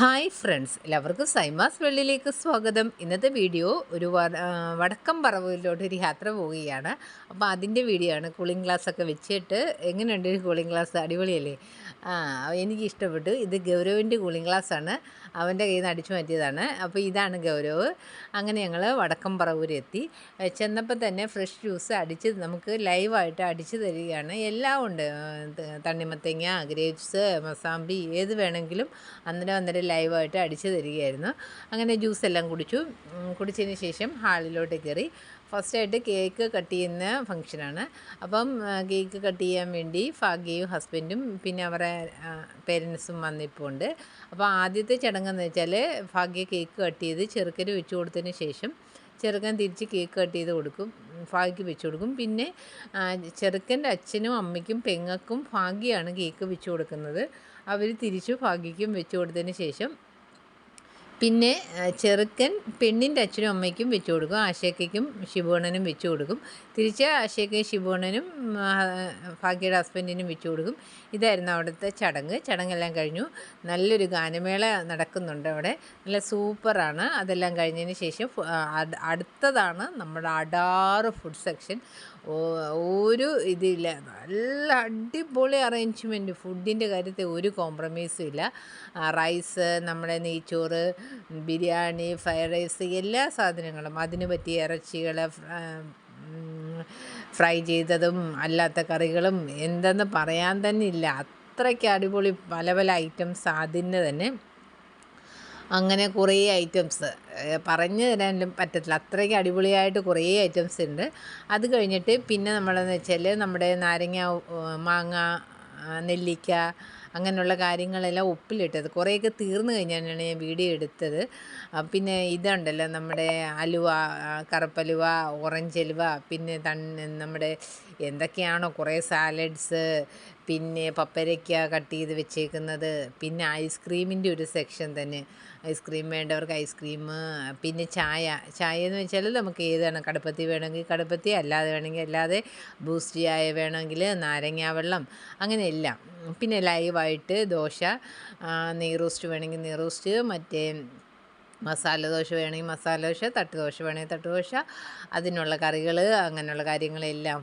Hi friends എല്ലാവർക്കും സൈമാസ് വെള്ളിയിലേക്ക് സ്വാഗതം. ഇന്നത്തെ വീഡിയോ ഒരു വടക്കം പറവിലോട്ട് ഒരു യാത്ര പോവുകയാണ്. അപ്പോൾ അതിന്റെ വീഡിയോ ആണ്. കൂളിംഗ് ഗ്ലാസ് ഒക്കെ വെച്ചിട്ട് എങ്ങനെയുണ്ട് ഒരു കൂളിംഗ് ഗ്ലാസ് അടിപൊളിയല്ലേ? ആ എനിക്ക് ഇഷ്ടപ്പെട്ടു. ഇത് ഗൗരവിന്റെ കൂളിംഗ് ഗ്ലാസ് ആണ്. അവന്റെ കയ്യിൽ നിന്ന് അടിച്ചു മാറ്റിയതാണ്. അപ്പോൾ ഇതാണ് ഗൗരവ്. അങ്ങനെ ഞങ്ങൾ വടക്കം പറവൂർ എത്തി. ചെന്നപ്പോൾ തന്നെ ഫ്രഷ് ജ്യൂസ് അടിച്ച് നമുക്ക് ലൈവായിട്ട് അടിച്ചു തരികയാണ്. എല്ലാം ഉണ്ട്. തണ്ണിമത്തങ്ങ ഗ്രേപ്സ് മസാമ്പി ഏത് വേണമെങ്കിലും അന്നേരം അന്നേരം ലൈവായിട്ട് അടിച്ച് തരികയായിരുന്നു. അങ്ങനെ ജ്യൂസ് എല്ലാം കുടിച്ചു. കുടിച്ചതിന് ശേഷം ഹാളിലോട്ട് കയറി. ഫസ്റ്റായിട്ട് കേക്ക് കട്ട് ചെയ്യുന്ന ഫംഗ്ഷനാണ് അപ്പം കേക്ക് കട്ട് ചെയ്യാൻ വേണ്ടി ഭാഗ്യയും ഹസ്ബൻഡും പിന്നെ അവരുടെ പേരൻസും വന്നിപ്പോൾ അപ്പോൾ ആദ്യത്തെ ചടങ്ങെന്ന് വെച്ചാൽ ഭാഗ്യ കേക്ക് കട്ട് ചെയ്ത് ചെറുക്കര് വെച്ച് കൊടുത്തതിന് ശേഷം ചെറുക്കൻ തിരിച്ച് കേക്ക് കട്ട് ചെയ്ത് കൊടുക്കും ഭാഗ്യക്ക് വെച്ച് കൊടുക്കും. പിന്നെ ചെറുക്കന്റെ അച്ഛനും അമ്മയ്ക്കും പെങ്ങൾക്കും ഭാഗ്യമാണ് കേക്ക് വെച്ച് കൊടുക്കുന്നത്. അവർ തിരിച്ചു ഭാഗ്യയ്ക്കും വെച്ച് കൊടുത്തതിന് ശേഷം പിന്നെ ചെറുക്കൻ പെണ്ണിന്റെ അച്ഛനും അമ്മയ്ക്കും വെച്ച് കൊടുക്കും. ആശയ്ക്കും ശിവണ്ണനും വെച്ച് കൊടുക്കും. തിരിച്ച് ആശയ്ക്കും ശിവണ്ണനും ഭാഗ്യയുടെ ഹസ്ബൻഡിനും വെച്ച് കൊടുക്കും. ഇതായിരുന്നു അവിടുത്തെ ചടങ്ങ്. ചടങ്ങെല്ലാം കഴിഞ്ഞു. നല്ലൊരു ഗാനമേള നടക്കുന്നുണ്ട് അവിടെ. നല്ല സൂപ്പറാണ്. അതെല്ലാം കഴിഞ്ഞതിന് ശേഷം അടുത്തതാണ് നമ്മുടെ അടാറ് ഫുഡ് സെക്ഷൻ. ഒരു ഇതില്ല. നല്ല അടിപൊളി അറേഞ്ച്മെന്റ് ഫുഡിന്റെ കാര്യത്തിൽ ഒരു കോംപ്രമൈസും ഇല്ല. റൈസ് നമ്മുടെ നെയ്ച്ചോറ് ബിരിയാണി ഫ്രൈഡ് റൈസ് എല്ലാ സാധനങ്ങളും. അതിന് പറ്റിയ ഇറച്ചികൾ ഫ്രൈ ചെയ്തതും അല്ലാത്ത കറികളും എന്തെന്ന് പറയാൻ തന്നെ ഇല്ല. അത്രയ്ക്ക് അടിപൊളി പല പല ഐറ്റംസ് അതിന് തന്നെ. അങ്ങനെ കുറേ ഐറ്റംസ്. പറഞ്ഞു തരാനും പറ്റത്തില്ല. അത്രയ്ക്ക് അടിപൊളിയായിട്ട് കുറേ ഐറ്റംസ് ഉണ്ട്. അത് കഴിഞ്ഞിട്ട് പിന്നെ നമ്മളെന്ന് വെച്ചാൽ നമ്മുടെ നാരങ്ങ മാങ്ങ നെല്ലിക്ക അങ്ങനെയുള്ള കാര്യങ്ങളെല്ലാം ഉപ്പിലിട്ടത്. കുറേയൊക്കെ തീർന്നു കഴിഞ്ഞാണ് ഞാൻ വീഡിയോ എടുത്തത്. പിന്നെ ഇതുണ്ടല്ലോ നമ്മുടെ അലുവ കറുപ്പലുവ ഓറഞ്ച് അലുവ പിന്നെ തണ് നമ്മുടെ എന്തൊക്കെയാണോ കുറേ സാലഡ്സ് പിന്നെ പപ്പരയ്ക്ക കട്ട് ചെയ്ത് വെച്ചേക്കുന്നത് പിന്നെ ഐസ്ക്രീമിന്റെ ഒരു സെക്ഷൻ തന്നെ. ഐസ്ക്രീം വേണ്ടവർക്ക് ഐസ്ക്രീം പിന്നെ ചായ. ചായ എന്ന് വെച്ചാൽ നമുക്ക് ഏതാണ് കടുപ്പത്തി വേണമെങ്കിൽ കടുപ്പത്തി അല്ലാതെ വേണമെങ്കിൽ അല്ലാതെ ബൂസ്റ്റ് ചായ വേണമെങ്കിൽ നാരങ്ങാവെള്ളം വെള്ളം അങ്ങനെ എല്ലാം. പിന്നെ ലൈവായിട്ട് ദോശ നെയ് റോസ്റ്റ് വേണമെങ്കിൽ നെയ് റോസ്റ്റ് മറ്റേ മസാല ദോശ വേണമെങ്കിൽ മസാല ദോശ തട്ട് ദോശ വേണമെങ്കിൽ തട്ട് ദോശ അതിനുള്ള കറികൾ അങ്ങനെയുള്ള കാര്യങ്ങളെല്ലാം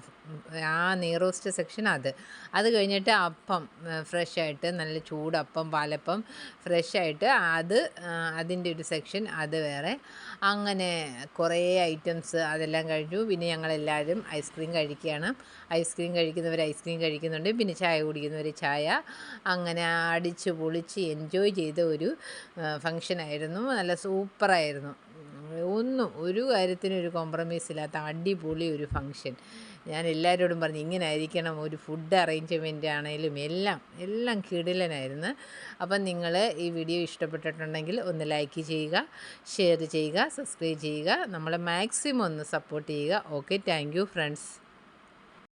ആ നീറോസ്റ്റ് സെക്ഷൻ അത്. അത് കഴിഞ്ഞിട്ട് അപ്പം ഫ്രഷായിട്ട് നല്ല ചൂടപ്പം പാലപ്പം ഫ്രഷായിട്ട് അത് അതിന്റെ ഒരു സെക്ഷൻ അത് വേറെ. അങ്ങനെ കുറേ ഐറ്റംസ് അതെല്ലാം കഴിഞ്ഞു. പിന്നെ ഞങ്ങളെല്ലാവരും ഐസ്ക്രീം കഴിക്കുകയാണ്. ഐസ്ക്രീം കഴിക്കുന്നവർ ഐസ്ക്രീം കഴിക്കുന്നുണ്ട്. പിന്നെ ചായ കുടിക്കുന്നവർ ചായ. അങ്ങനെ അടിച്ച് പൊളിച്ച് എൻജോയ് ചെയ്ത ഒരു ഫങ്ഷനായിരുന്നു നല്ല സൂപ്പറായിരുന്നു. ഒന്നും ഒരു കാര്യത്തിനും ഒരു കോംപ്രമൈസ് ഇല്ലാത്ത അടിപൊളി ഒരു ഫങ്ഷൻ ഞാൻ എല്ലാവരോടും പറഞ്ഞു ഇങ്ങനെ ആയിരിക്കണം ഒരു ഫുഡ് അറേഞ്ച്മെന്റ് ആണെങ്കിലും എല്ലാം എല്ലാം കിടിലനായിരുന്നു. അപ്പം നിങ്ങൾ ഈ വീഡിയോ ഇഷ്ടപ്പെട്ടിട്ടുണ്ടെങ്കിൽ ഒന്ന് ലൈക്ക് ചെയ്യുക ഷെയർ ചെയ്യുക സബ്സ്ക്രൈബ് ചെയ്യുക. നമ്മളെ മാക്സിമം ഒന്ന് സപ്പോർട്ട് ചെയ്യുക. Okay thank friends